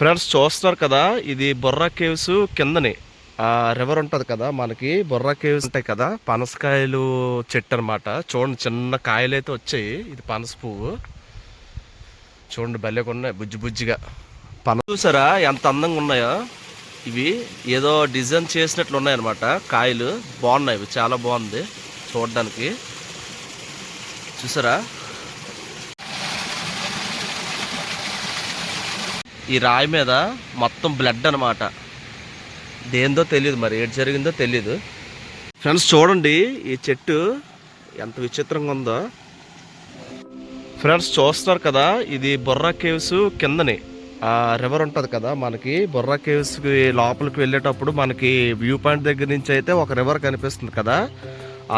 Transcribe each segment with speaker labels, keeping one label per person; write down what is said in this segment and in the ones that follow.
Speaker 1: Friends చూస్తున్నారు కదా ఇది బొర్రా కేవ్స్ కిందనే. రివర్ ఉంటుంది కదా మనకి బొర్రా కేవ్స్ ఉంటాయి కదా పనసకాయలు చెట్టు అనమాట చూడండి చిన్న కాయలు అయితే వచ్చాయి. ఇది పనస పువ్వు. చూడండి భలేగా ఉన్నాయి బుజ్జి బుజ్జిగా. పన చూసారా ఎంత అందంగా ఉన్నాయో? ఇవి ఏదో డిజైన్ చేసినట్లు ఉన్నాయన్నమాట కాయలు బాగున్నాయి ఇవి చాలా బాగుంది చూడడానికి. చూసారా? ఈ రాయి మీద మొత్తం బ్లడ్ అనమాట దేందో తెలియదు మరి ఏది జరిగిందో తెలియదు ఫ్రెండ్స్ చూడండి ఈ చెట్టు ఎంత విచిత్రంగా ఉందో. ఫ్రెండ్స్ చూస్తున్నారు కదా ఇది బొర్రా కేవ్స్ కిందని. ఆ రివర్ ఉంటుంది కదా మనకి బొర్రా కేవ్స్కి లోపలికి వెళ్ళేటప్పుడు మనకి వ్యూ పాయింట్ దగ్గర నుంచి అయితే ఒక రివర్ కనిపిస్తుంది కదా.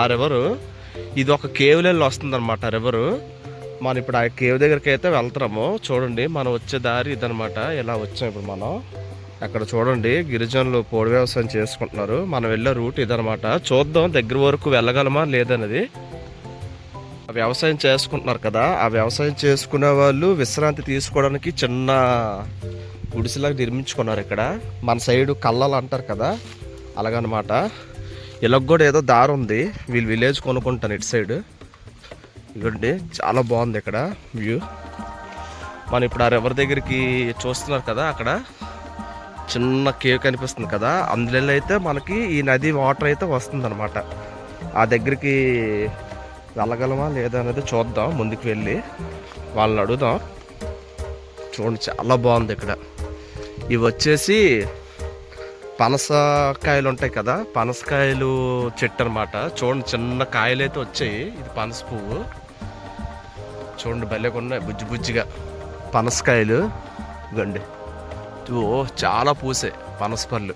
Speaker 1: ఆ రివరు ఇది ఒక కేవ్ లెల్ వస్తుంది అనమాట రివరు మనం ఇప్పుడు ఆ కేవ్ దగ్గరికి అయితే వెళ్తున్నాము. చూడండి మనం వచ్చే దారి ఇదనమాట ఇలా వచ్చాం ఇప్పుడు మనం. అక్కడ చూడండి గిరిజనులు పొడి వ్యవసాయం చేసుకుంటున్నారు. మనం వెళ్ళే రూట్ ఇదనమాట చూద్దాం దగ్గర వరకు వెళ్ళగలమా లేదన్నది. ఆ వ్యవసాయం చేసుకుంటున్నారు కదా. ఆ వ్యవసాయం చేసుకునే వాళ్ళు విశ్రాంతి తీసుకోవడానికి చిన్న గుడిసెలాగా నిర్మించుకున్నారు ఇక్కడ. మన సైడు కళ్ళలు అంటారు కదా. అలాగనమాట. ఇలాగ కూడా ఏదో దారి ఉంది. వీళ్ళు విలేజ్ కొనుక్కుంటాను ఇటు సైడ్. ఇదిగోండి చాలా బాగుంది ఇక్కడ వ్యూ. మనం ఇప్పుడు ఆ రివర్ దగ్గరికి చూస్తున్నారు కదా అక్కడ. చిన్న కేవ్ కనిపిస్తుంది కదా. అందులో అయితే మనకి ఈ నది వాటర్ అయితే వస్తుంది ఆ దగ్గరికి వెళ్ళగలమా లేదా అనేది చూద్దాం ముందుకు వెళ్ళి వాళ్ళని అడుగుదాం. చూడండి చాలా బాగుంది ఇక్కడ. ఇవి వచ్చేసి పనసకాయలు ఉంటాయి కదా పనసకాయలు చెట్టు అనమాట చూడండి చిన్న కాయలు అయితే వచ్చాయి. ఇది పనస పువ్వు. చూడండి భలేగా బుజ్జి బుజ్జిగా. పనసకాయలు గండి ఓ చాలా పూసే పనస పళ్ళు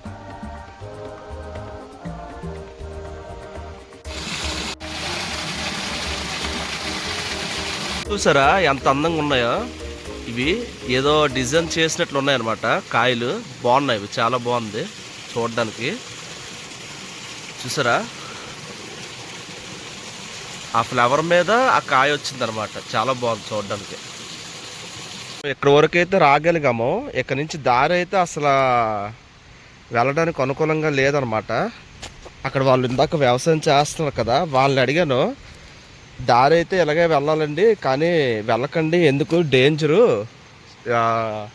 Speaker 1: చూసారా ఎంత అందంగా ఉన్నాయో? ఇవి ఏదో డిజైన్ చేసినట్లు ఉన్నాయన్నమాట. కాయలు బాగున్నాయి ఇవి చాలా బాగుంది చూడడానికి. చూసారా? ఆ ఫ్లవర్ మీద ఆ కాయ వచ్చిందనమాట. చాలా బాగుంది చూడడానికి. ఇక్కడ వరకు అయితే రాగలిగాము. ఇక్కడ నుంచి దారి అయితే అసలు వెళ్ళడానికి అనుకూలంగా లేదనమాట. అక్కడ వాళ్ళు ఇందాక వ్యవసాయం చేస్తున్నారు కదా వాళ్ళని అడిగాను. దారి అయితే ఇలాగే వెళ్ళాలండి కానీ వెళ్ళకండి ఎందుకు? డేంజరు. తెలియనేరే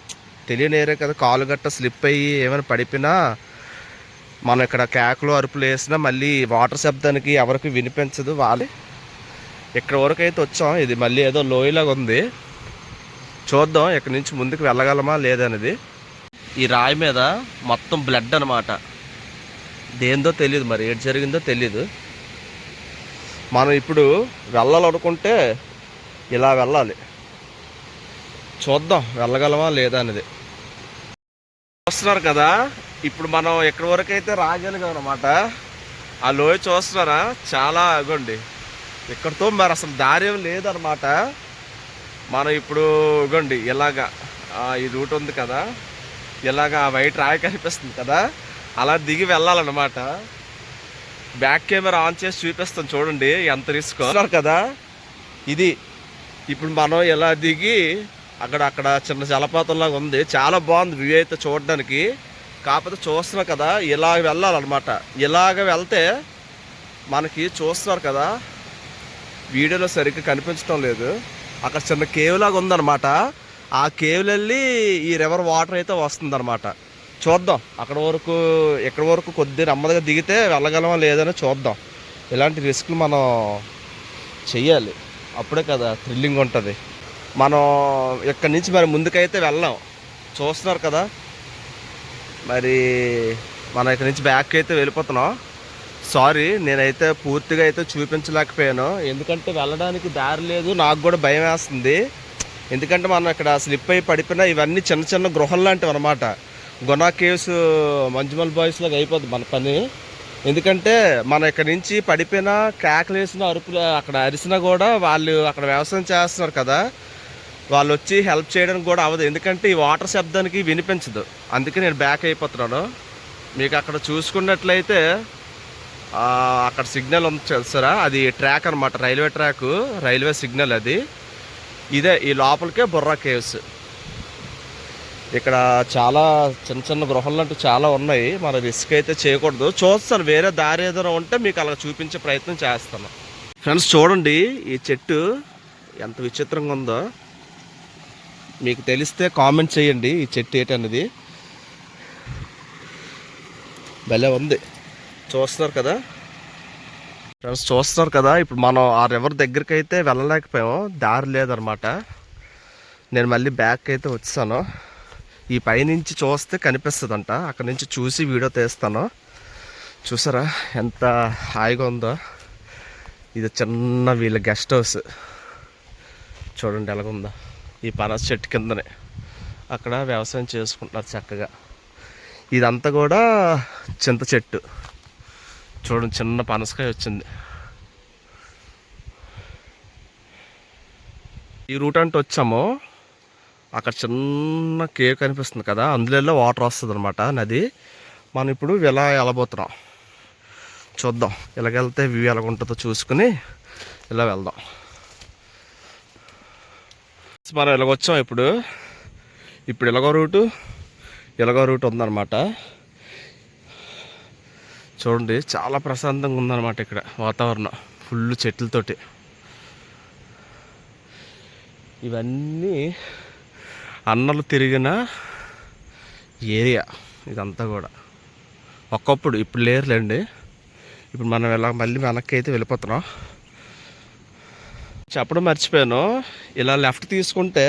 Speaker 1: తెలియని ఏరియా కదా కాలు గట్ట స్లిప్ అయ్యి ఏమైనా పడిపోయినా మనం ఇక్కడ కేకలు అరుపులు వేసినా మళ్ళీ వాటర్ శబ్దానికి ఎవరికి వినిపించదు. వాళ్ళే ఇక్కడ వరకు అయితే వచ్చాం. ఇది మళ్ళీ ఏదో లోయలాగా ఉంది. చూద్దాం ఇక్కడ నుంచి ముందుకు వెళ్ళగలమా లేదనేది ఈ రాయి మీద మొత్తం బ్లడ్ అనమాట దేందో తెలియదు మరి ఏది జరిగిందో తెలియదు మనం ఇప్పుడు వెళ్ళాలనుకుంటే ఇలా వెళ్ళాలి. చూద్దాం వెళ్ళగలమా లేదా అనేది. చూస్తున్నారు కదా ఇప్పుడు మనం ఎక్కడి వరకు అయితే రాగలిగాం అనమాట ఆ లోయ చూస్తున్నారా? చాలా అగోండి ఇక్కడితో మరి అసలు దారేం లేదనమాట మనం ఇప్పుడు ఇగోండి ఇలాగా ఈ రూట్ ఉంది కదా ఇలాగా ఆ వైట్ రాయి కనిపిస్తుంది కదా అలా దిగి వెళ్ళాలన్నమాట. బ్యాక్ కెమెరా ఆన్ చేసి చూపిస్తాం చూడండి ఎంత రిస్క్. కదా ఇది ఇప్పుడు మనం ఇలా దిగి అక్కడ అక్కడ చిన్న జలపాతంలాగా ఉంది చాలా బాగుంది వ్యూ అయితే చూడడానికి. కాకపోతే చూస్తున్నాం కదా ఇలాగ వెళ్ళాలన్నమాట. ఇలాగ వెళ్తే మనకి చూస్తున్నారు కదా వీడియోలో సరిగ్గా కనిపించడం లేదు. అక్కడ చిన్న కేవ్ లాగా ఉందన్నమాట. ఆ కేవ్ వెళ్ళి ఈ రివర్ వాటర్ అయితే వస్తుందన్నమాట. చూద్దాం. అక్కడ వరకు ఎక్కడి వరకు కొద్ది నెమ్మదిగా దిగితే వెళ్ళగలమా లేదని చూద్దాం. ఇలాంటి రిస్క్లు మనం చెయ్యాలి. అప్పుడే కదా థ్రిల్లింగ్ ఉంటుంది. మనం ఇక్కడి నుంచి మరి ముందుకైతే వెళ్ళాం. చూస్తున్నారు కదా? మరి మనం ఇక్కడ నుంచి బ్యాక్ అయితే వెళ్ళిపోతున్నాం. సారీ నేనైతే పూర్తిగా అయితే చూపించలేకపోయాను. ఎందుకంటే వెళ్ళడానికి దారి లేదు నాకు కూడా భయం వేస్తుంది. ఎందుకంటే మనం ఇక్కడ స్లిప్ అయి పడిపోయినా ఇవన్నీ చిన్న చిన్న గృహం లాంటివి అనమాట గునా కేవ్స్ మంజుమల్ బాయ్స్ లాగా అయిపోద్ది మన పని. ఎందుకంటే మనం ఇక్కడ నుంచి పడిపోయినా కేకలేసిన అరుపులు అక్కడ అరిసినా కూడా వాళ్ళు అక్కడ వ్యవసాయం చేస్తున్నారు కదా. వాళ్ళు వచ్చి హెల్ప్ చేయడానికి కూడా అవ్వదు. ఎందుకంటే ఈ వాటర్ శబ్దానికి వినిపించదు. అందుకే నేను బ్యాక్ అయిపోతున్నాను. మీకు అక్కడ చూసుకున్నట్లయితే అక్కడ సిగ్నల్ ఉంది తెలుసారా అది ట్రాక్ అనమాట రైల్వే ట్రాక్ రైల్వే సిగ్నల్ అది. ఇదే ఈ లోపలికే బుర్రా కేవ్స్. ఇక్కడ చాలా చిన్న చిన్న గృహాలు అంటూ చాలా ఉన్నాయి మన రిస్క్ అయితే చేయకూడదు. చూస్తాను వేరే దారి ఏదైనా ఉంటే మీకు అలా చూపించే ప్రయత్నం చేస్తాను. ఫ్రెండ్స్ చూడండి ఈ చెట్టు ఎంత విచిత్రంగా ఉందో. మీకు తెలిస్తే కామెంట్ చేయండి ఈ చెట్టు ఏంటన్నది భలే ఉంది. చూస్తున్నారు కదా? ఫ్రెండ్స్ చూస్తున్నారు కదా? ఇప్పుడు మనం ఆ రివర్ దగ్గరికి అయితే వెళ్ళలేకపోయాము దారి లేదనమాట. నేను మళ్ళీ బ్యాక్ అయితే వచ్చాను. ఈ పైనుంచి చూస్తే కనిపిస్తుందంట. అక్కడ నుంచి చూసి వీడియో తీస్తాను. చూసారా? ఎంత హాయిగా ఉందో. ఇది చిన్న వీళ్ళ గెస్ట్ హౌస్ చూడండి ఎలాగుందో. ఈ పనస చెట్టు కిందనే. అక్కడ వ్యవసాయం చేసుకుంటున్నారు చక్కగా. ఇదంతా కూడా చింత చెట్టు. చూడండి చిన్న పనసకాయ వచ్చింది. ఈ రూట్ అంటే వచ్చాము. అక్కడ చిన్న కేక్ కనిపిస్తుంది కదా అందులో వాటర్ వస్తుంది అనమాట నది. మనం ఇప్పుడు ఇలా వెళ్ళబోతున్నాం? చూద్దాం. ఇలాగెళ్తే వ్యూ ఎలాగుంటుందో చూసుకుని ఇలా వెళ్దాం. మనం ఇలాగొచ్చాం ఇప్పుడు? ఇప్పుడు ఇలాగో రూటు? ఇలాగో రూట్ ఉందన్నమాట. చూడండి చాలా ప్రశాంతంగా ఉందన్నమాట ఇక్కడ వాతావరణం ఫుల్ చెట్లతోటి. ఇవన్నీ అన్నలు తిరిగిన ఏరియా ఇదంతా కూడా. ఒకప్పుడు ఇప్పుడు లేరులేండి. ఇప్పుడు మనం ఇలా మళ్ళీ వెనక్కి అయితే వెళ్ళిపోతున్నాం. చెప్పడం మర్చిపోయాను. ఇలా లెఫ్ట్ తీసుకుంటే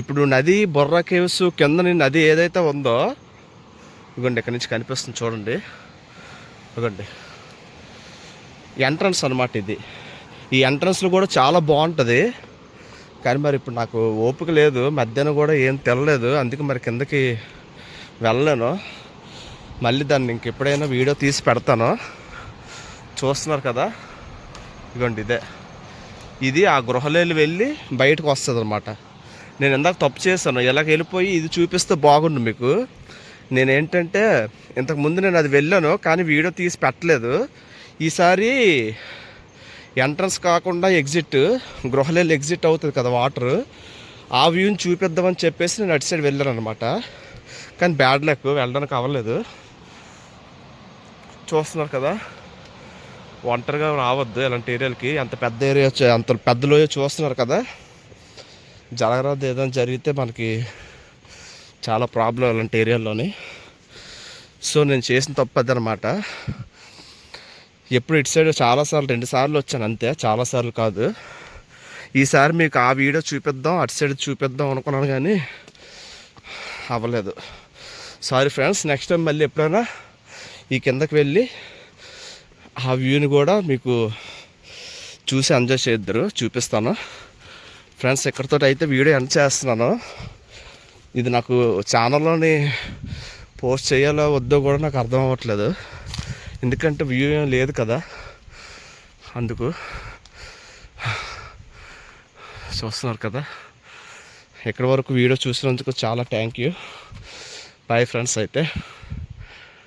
Speaker 1: ఇప్పుడు నది బొర్రా కేవ్స్ కింద నది ఏదైతే ఉందో ఇదిగోండి ఇక్కడ నుంచి కనిపిస్తుంది చూడండి. ఇదిగోండి ఎంట్రన్స్ అనమాట ఇది. ఈ ఎంట్రన్స్లో కూడా చాలా బాగుంటుంది. కానీ మరి ఇప్పుడు నాకు ఓపిక లేదు. మధ్యాహ్నం కూడా ఏం తెల్లలేదు. అందుకే మరి కిందకి వెళ్ళలేను. మళ్ళీ దాన్ని ఇంకెప్పుడైనా వీడియో తీసి పెడతాను. చూస్తున్నారు కదా? ఇదిగోండి ఇదే. ఇది ఆ గృహలేలు వెళ్ళి బయటకు వస్తుంది అనమాట నేను ఇందాక తప్పు చేశాను. ఇలాగ వెళ్ళిపోయి ఇది చూపిస్తే బాగుండు మీకు. నేనేంటంటే ఇంతకుముందు నేను అది వెళ్ళాను కానీ వీడియో తీసి పెట్టలేదు. ఈసారి ఎంట్రన్స్ కాకుండా ఎగ్జిట్ గృహలేలు ఎగ్జిట్ అవుతుంది కదా వాటర్. ఆ వ్యూని చూపిద్దామని చెప్పేసి నేను అటు సైడ్ వెళ్ళాను అనమాట కానీ బ్యాడ్ లక్ వెళ్ళడానికి అవ్వలేదు. చూస్తున్నారు కదా ఒంటరిగా రావద్దు ఇలాంటి ఏరియాలకి. అంత పెద్ద ఏరియా అంత పెద్ద లోయ చూస్తున్నారు కదా. జరగరాదు ఏదైనా జరిగితే మనకి చాలా ప్రాబ్లం అలాంటి ఏరియాలోని సో నేను చేసిన తప్పు అదనమాట ఎప్పుడు ఇటు సైడ్ చాలాసార్లు రెండు సార్లు వచ్చాను అంతే. చాలాసార్లు కాదు. ఈసారి మీకు ఆ వీడియో చూపిద్దాం అటు సైడ్ చూపిద్దాం అనుకున్నాను కానీ అవ్వలేదు. సారీ ఫ్రెండ్స్ నెక్స్ట్ టైం మళ్ళీ ఎప్పుడైనా ఈ కిందకి వెళ్ళి ఆ వ్యూని కూడా మీకు చూసి ఎంజాయ్ చేద్దరు చూపిస్తాను. ఫ్రెండ్స్ ఇక్కడితో అయితే వీడియో ఎండ్ చేస్తున్నాను. ఇది నాకు ఛానల్లోని పోస్ట్ చేయాలో వద్దో కూడా నాకు అర్థం అవ్వట్లేదు. ఎందుకంటే వ్యూ ఏం లేదు కదా. అందుకు చూస్తున్నారు కదా. ఎక్కడి వరకు వీడియో చూసినందుకు చాలా థ్యాంక్ యూ బాయ్ ఫ్రెండ్స్ అయితే.